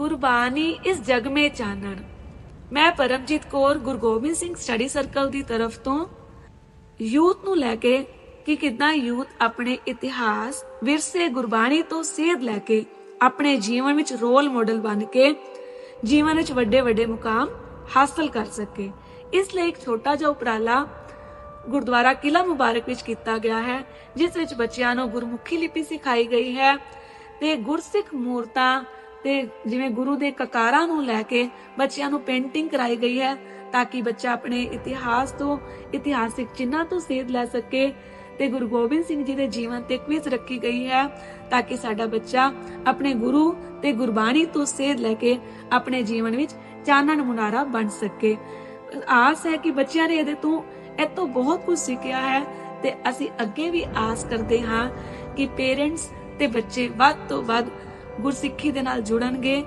ਗੁਰਬਾਣੀ ਇਸ ਜਗ ਮੇ ਚਾਨਣ। ਮੈਂ ਪਰਮਜੀਤ ਕੌਰ ਗੁਰੂ ਸਿੰਘ ਸਟੱਡੀ ਸਰਕਲ ਦੀ ਤਰਫ ਤੋਂ ਯੂਥ ਨੂੰ ਲੈ ਕੇ ਕਿ ਕਿਦਾਂ ਯੂਥ ਆਪਣੇ ਇਤਿਹਾਸ, ਵਿਰਸੇ, ਗੁਰਬਾਣੀ ਤੋਂ ਸੇਧ ਲੈ ਕੇ ਆਪਣੇ ਜੀਵਨ ਵਿੱਚ ਰੋਲ ਮਾਡਲ ਬਣ ਕੇ ਜੀਵਨ ਵਿੱਚ ਵੱਡੇ ਵੱਡੇ ਮੁਕਾਮ ਹਾਸਲ ਕਰ ਸਕੇ। ਇਸ ਲਈ ਇੱਕ ਛੋਟਾ ਜਿਹਾ ਉਪਰਾਲਾ ਗੁਰਦੁਆਰਾ ਕਿਲਾ ਮੁਬਾਰਕ ਵਿੱਚ ਕੀਤਾ ਗਿਆ ਹੈ, ਜਿਸ ਵਿੱਚ ਬੱਚਿਆਂ ਨੂੰ ਗੁਰਮੁਖੀ ਲਿਪੀ ਸਿਖਾਈ ਗਈ ਹੈ ਤੇ ਗੁਰਸਿੱਖ ਮੂਰਤਾਂ ਤੇ ਜਿਵੇਂ ਗੁਰੂ ਦੇ ਕਕਾਰਾਂ ਨੂੰ ਲੈ ਕੇ ਬੱਚਿਆਂ ਨੂੰ ਪੇਂਟਿੰਗ ਕਰਾਈ ਗਈ ਹੈ ਤਾਂ ਕਿ ਬੱਚਾ ਆਪਣੇ ਇਤਿਹਾਸ ਤੋਂ, ਇਤਿਹਾਸਿਕ ਚਿੰਨ੍ਹਾਂ ਤੋਂ ਸੇਧ ਲੈ ਸਕੇ ਤੇ ਗੁਰੂ ਗੋਬਿੰਦ ਸਿੰਘ ਜੀ ਦੇ ਜੀਵਨ ਤੇ ਕਵਿਜ਼ ਰੱਖੀ ਗਈ ਹੈ ਤਾਂ ਕਿ ਸਾਡਾ ਬੱਚਾ ਆਪਣੇ ਗੁਰੂ ਤੇ ਗੁਰਬਾਣੀ ਤੋਂ ਸੇਧ ਲੈ ਕੇ ਆਪਣੇ ਜੀਵਨ ਵਿੱਚ ਚਾਨਣ ਮੁਨਾਰਾ ਬਣ ਸਕੇ। ਆਸ ਹੈ ਕਿ ਬੱਚਿਆਂ ਨੇ ਇਹਦੇ ਤੋਂ ਇਹ ਬਹੁਤ ਕੁਝ ਸਿੱਖਿਆ ਹੈ ਤੇ ਅਸੀਂ ਅੱਗੇ ਵੀ ਆਸ ਕਰਦੇ ਹਾਂ ਕਿ ਪੇਰੈਂਟਸ ਤੇ ਬੱਚੇ ਵੱਧ ਤੋਂ ਵੱਧ ਗੁਰਸਿੱਖੀ ਦੇ ਨਾਲ ਜੁੜਨਗੇ